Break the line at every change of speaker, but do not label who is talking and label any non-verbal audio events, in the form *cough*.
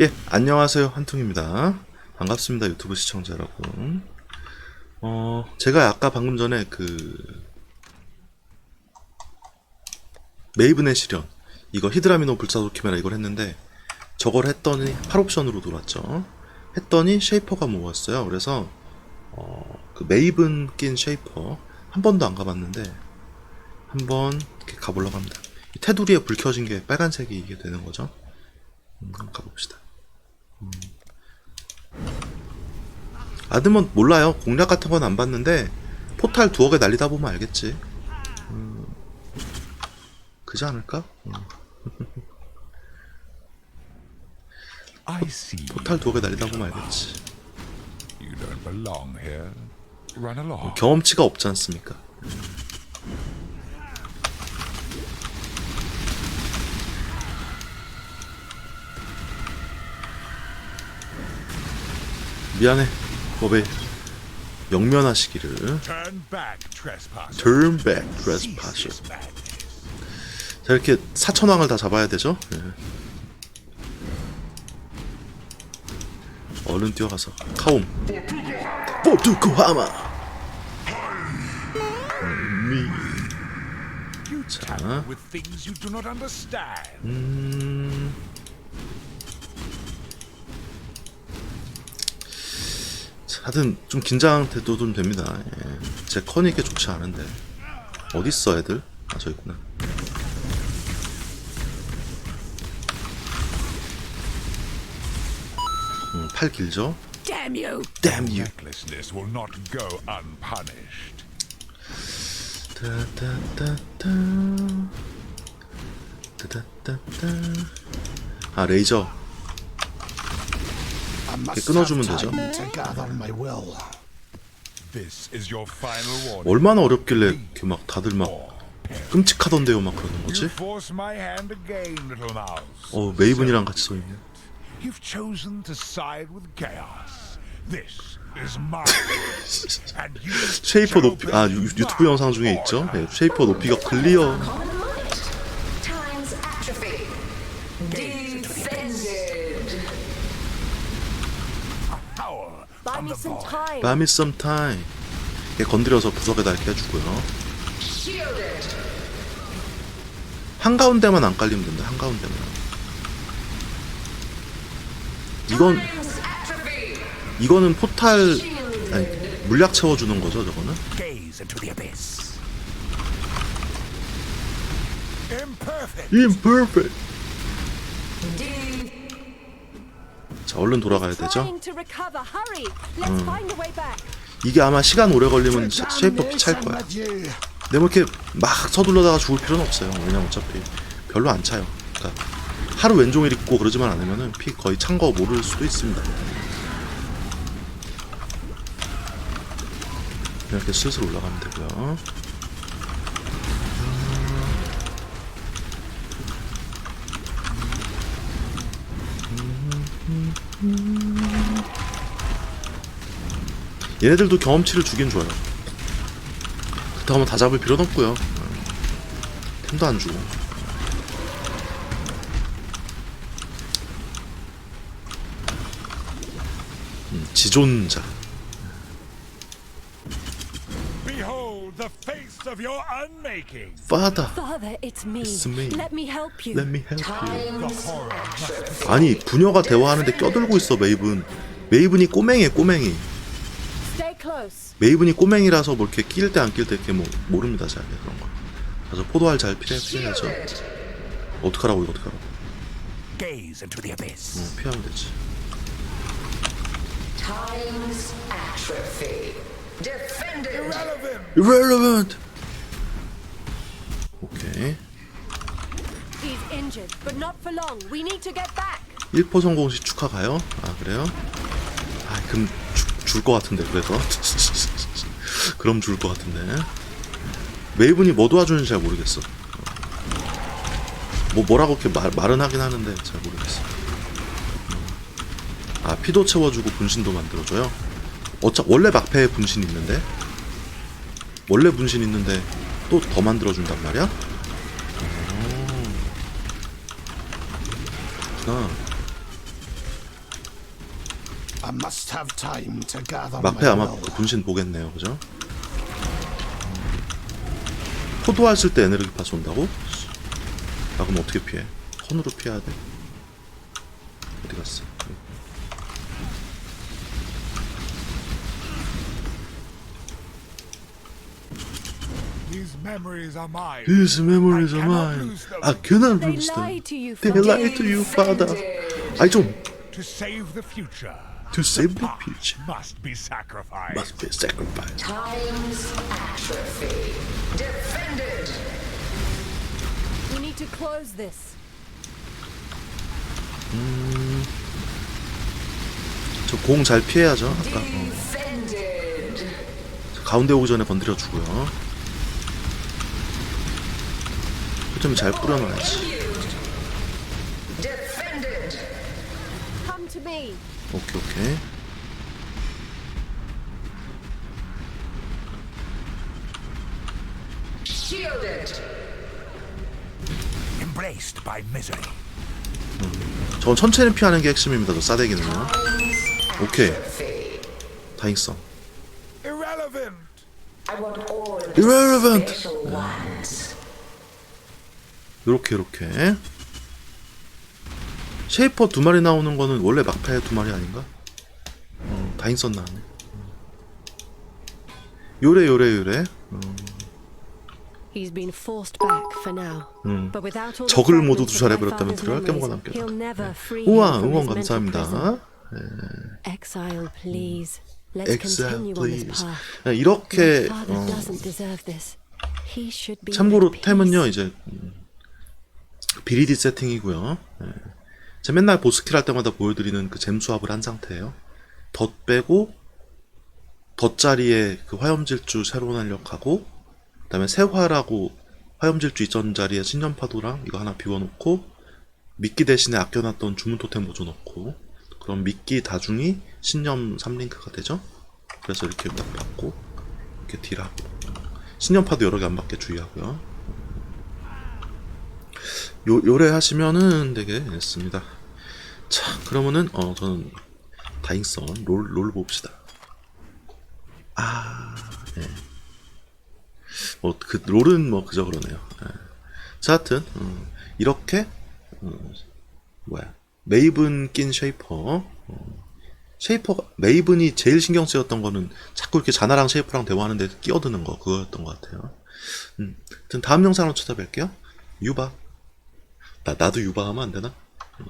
예, 안녕하세요. 한퉁입니다. 반갑습니다. 유튜브 시청자 여러분. 어, 제가 아까 방금 전에 그, 메이븐의 시련, 이거 히드라미노 불사도 키메라 이걸 했는데, 저걸 했더니 8옵션으로 들어왔죠. 했더니 쉐이퍼가 모았어요. 그래서, 어, 그 메이븐 낀 쉐이퍼, 한 번도 안 가봤는데, 한번 이렇게 가보려고 합니다. 이 테두리에 불 켜진 게 빨간색이 이게 되는 거죠. 음, 한번 가봅시다. 음. 아드먼 몰라요. 공략 같은 건 안 봤는데 포탈 개 날리다 보면 알겠지. 음, 그지 않을까? 음,
see.
포탈 개 날리다 보면 알겠지.
Along.
경험치가 없지 않습니까? 미안해, 법에 영면하시기를.
Turn back, trespasser.
자 이렇게 사천왕을 다 잡아야 되죠? 예. 얼른 뛰어가서 카옴 포투쿠하마
understand.
음... 하여튼 좀 긴장돼도 좀 됩니다 예. 제 컨이 이렇게 좋지 않은데 어딨어 애들? 아 저기 있구나 음, 팔 길죠?
Damn you!
Damn you
Recklessness will not go unpunished.
따따따따. 따따따따. 아 레이저 끊어주면 되죠. 얼마나 어렵길래 이렇게 막 다들 막 끔찍하던데요 막 그러는 거지?
my.
어 메이븐이랑 같이 서 있네.
You've chosen to side with chaos. This is you
쉐이퍼 높이 아 유,
my
유튜브 영상 중에 있죠? 네, 쉐이퍼 높이가 클리어.
Buy me some time.
Buy me some time. 이렇게 건드려서 구석에다 이렇게 해주고요.
Shielded.
한 가운데만 안 깔리면 된다. 한 가운데만. 이건. 이거는 포탈 아니 물약 채워주는 거죠. 저거는.
Imperfect.
자 얼른 돌아가야 되죠.
Back.
이게 아마 시간 오래 걸리면 쉐- 쉐이퍼 피찰 거야. 근데 뭐 이렇게 막 서둘러다가 죽을 필요는 없어요. 왜냐면 어차피 별로 안 차요. 그러니까 하루 왼종일 있고 그러지만 않으면은 피 거의 찬 거 모를 수도 있습니다. 이렇게 슬슬 올라가면 되고요. 얘네들도 경험치를 주긴 줘요. 그렇다고 하면 다 잡을 필요는 없고요. 템도 안 주고. 음, 지존자.
The face of your unmaking.
파다.
Father, it's me.
It's me.
Let me help you.
Let me help you. 아니 부녀가 대화하는데 껴들고 있어 메이븐. 메이븐이 꼬맹이에 꼬맹이.
Stay close.
메이븐이 꼬맹이라서 뭐 이렇게 낄 때 안 낄 때 이렇게 뭐 모릅니다 잘 그런 거. 그래서 포도알 잘 피해 피해야죠. 어떡하라고 이거 어떡하라고.
Gaze into the abyss.
어, 피하면 되지.
Times atrophy.
Irrelevant.
오케이.
He's injured, but not for long. We need to get back.
1포 성공 시 축하 가요? 아 그래요? 아 *laughs* 그럼 줄것 같은데 그래서 그럼 줄 것 같은데 메이븐이 뭐 도와주는지 잘 모르겠어 뭐 뭐라고 이렇게 말, 말은 하긴 하는데 잘 모르겠어 아 피도 채워주고 분신도 만들어줘요 어차 원래 막패에 분신 있는데 원래 분신 있는데 또 더 만들어준단 말이야? 마페
my
아마 분신 보겠네요, 그죠? 포도했을 때 에너지 파스 온다고? 나 그럼 어떻게 피해? 컨으로 피해야 돼? 어디 갔어?
These memories are mine.
These memories
I
are
cannot
mine.
lose them.
I cannot
They
lose them.
lie to you,
They
Father.
lie to you, father. 아니 좀
To save the future,
to save the future
must be sacrificed.
must be sacrificed.
Time's atrophy. Defended.
We need to close this.
저공 잘 피해야죠. 아까 어. 가운데 오기 전에 건드려 주고요. 좀 잘 뿌려놔야지. 오케이 오케이. 전 천천히 피하는 게 핵심입니다. 저 싸대기는요. 오케이. 다행성.
Irrelevant.
I want all of the
Irrelevant.
special ones.
요렇게 요렇게. 쉐이퍼 두 마리 나오는 거는 원래 막패 두 마리 아닌가? 어, 다행성 나왔네. 요래 요래 요래.
All the
적을 모두 두살해버렸다면 들어갈 게 뭐가 남겠다. 우와 응원. 감사합니다.
Exile, please.
Exile. 네, 이렇게 어, 참고로. 템은요 이제 음, 비리디 세팅이고요. 예. 제가 맨날 보스킬 할 때마다 보여드리는 그 잼 수합을 한 상태예요. 덧 빼고 덧 자리에 그 화염질주 새로운 활력하고 그 다음에 세화라고 화염질주 이전 자리에 신념파도랑 이거 하나 비워놓고 미끼 대신에 아껴놨던 주문 토템 모조 넣고 그럼 미끼 다중이 신념 3링크가 되죠. 그래서 이렇게 딱 받고 이렇게 딜하고 신념파도 여러 개 안 받게 주의하고요. 요, 요래 하시면은 되겠습니다. 자, 그러면은, 어, 저는 다잉선, 롤, 롤 봅시다. 아, 예. 뭐, 그, 롤은 뭐, 그저 그러네요. 예. 자, 하여튼, 음, 이렇게, 음, 뭐야, 메이븐 낀 쉐이퍼, 어, 쉐이퍼가, 메이븐이 제일 신경 쓰였던 거는 자꾸 이렇게 자나랑 쉐이퍼랑 대화하는데 끼어드는 거, 그거였던 것 같아요. 음, 아무튼 다음 영상으로 찾아뵐게요. 유바. 나, 나도 유바하면 안 되나? 음.